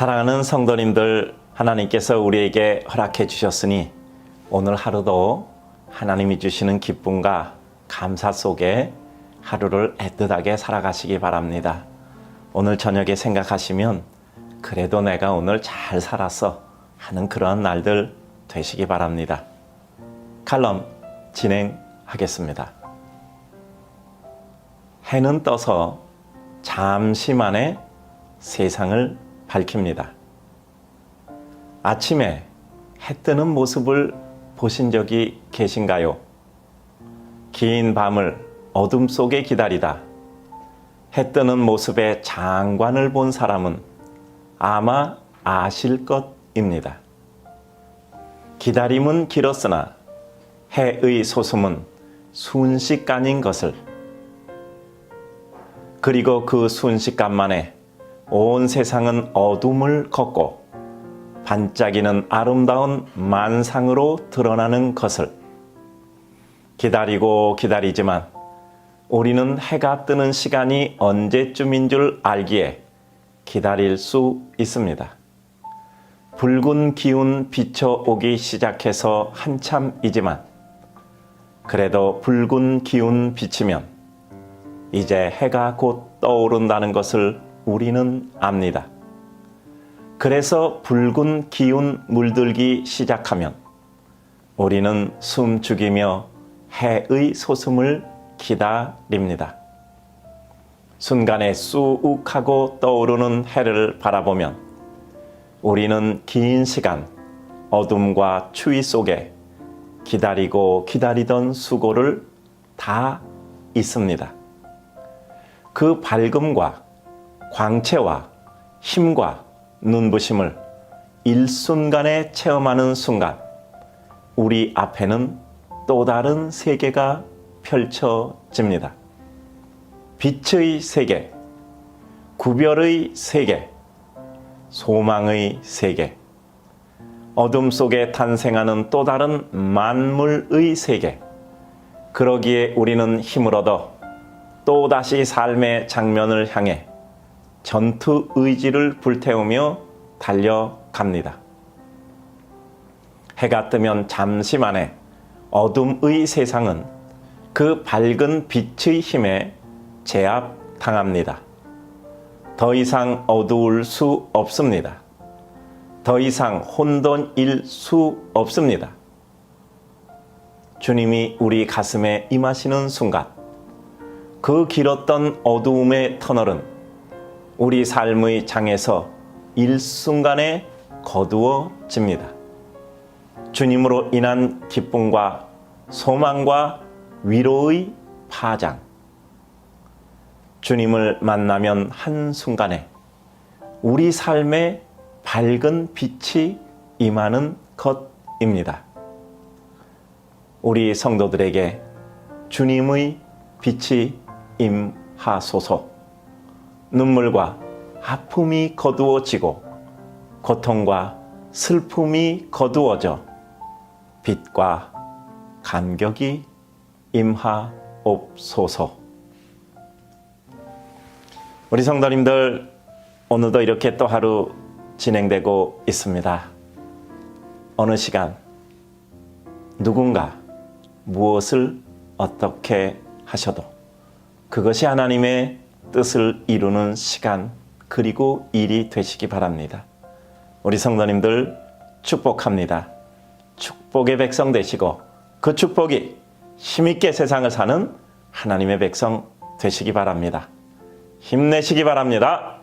사랑하는 성도님들, 하나님께서 우리에게 허락해 주셨으니 오늘 하루도 하나님이 주시는 기쁨과 감사 속에 하루를 애틋하게 살아가시기 바랍니다. 오늘 저녁에 생각하시면 그래도 내가 오늘 잘 살았어 하는 그런 날들 되시기 바랍니다. 칼럼 진행하겠습니다. 해는 떠서 잠시 만에 세상을 밝힙니다. 아침에 해 뜨는 모습을 보신 적이 계신가요? 긴 밤을 어둠 속에 기다리다 해 뜨는 모습의 장관을 본 사람은 아마 아실 것입니다. 기다림은 길었으나 해의 소숨은 순식간인 것을 그리고 그 순식간만에 온 세상은 어둠을 걷고 반짝이는 아름다운 만상으로 드러나는 것을 기다리고 기다리지만 우리는 해가 뜨는 시간이 언제쯤인 줄 알기에 기다릴 수 있습니다. 붉은 기운 비춰오기 시작해서 한참이지만 그래도 붉은 기운 비치면 이제 해가 곧 떠오른다는 것을 우리는 압니다. 그래서 붉은 기운 물들기 시작하면 우리는 숨 죽이며 해의 소숨을 기다립니다. 순간에 쑥 하고 떠오르는 해를 바라보면 우리는 긴 시간 어둠과 추위 속에 기다리고 기다리던 수고를 다 잊습니다. 그 밝음과 광채와 힘과 눈부심을 일순간에 체험하는 순간 우리 앞에는 또 다른 세계가 펼쳐집니다. 빛의 세계, 구별의 세계, 소망의 세계, 어둠 속에 탄생하는 또 다른 만물의 세계. 그러기에 우리는 힘을 얻어 또다시 삶의 장면을 향해 전투 의지를 불태우며 달려갑니다. 해가 뜨면 잠시 만에 어둠의 세상은 그 밝은 빛의 힘에 제압당합니다. 더 이상 어두울 수 없습니다. 더 이상 혼돈일 수 없습니다. 주님이 우리 가슴에 임하시는 순간, 그 길었던 어두움의 터널은 우리 삶의 장에서 일순간에 거두어집니다. 주님으로 인한 기쁨과 소망과 위로의 파장. 주님을 만나면 한순간에 우리 삶에 밝은 빛이 임하는 것입니다. 우리 성도들에게 주님의 빛이 임하소서. 눈물과 아픔이 거두어지고 고통과 슬픔이 거두어져 빛과 감격이 임하옵소서. 우리 성도님들 오늘도 이렇게 또 하루 진행되고 있습니다. 어느 시간 누군가 무엇을 어떻게 하셔도 그것이 하나님의 뜻을 이루는 시간 그리고 일이 되시기 바랍니다. 우리 성도님들 축복합니다. 축복의 백성 되시고 그 축복이 힘있게 세상을 사는 하나님의 백성 되시기 바랍니다. 힘내시기 바랍니다.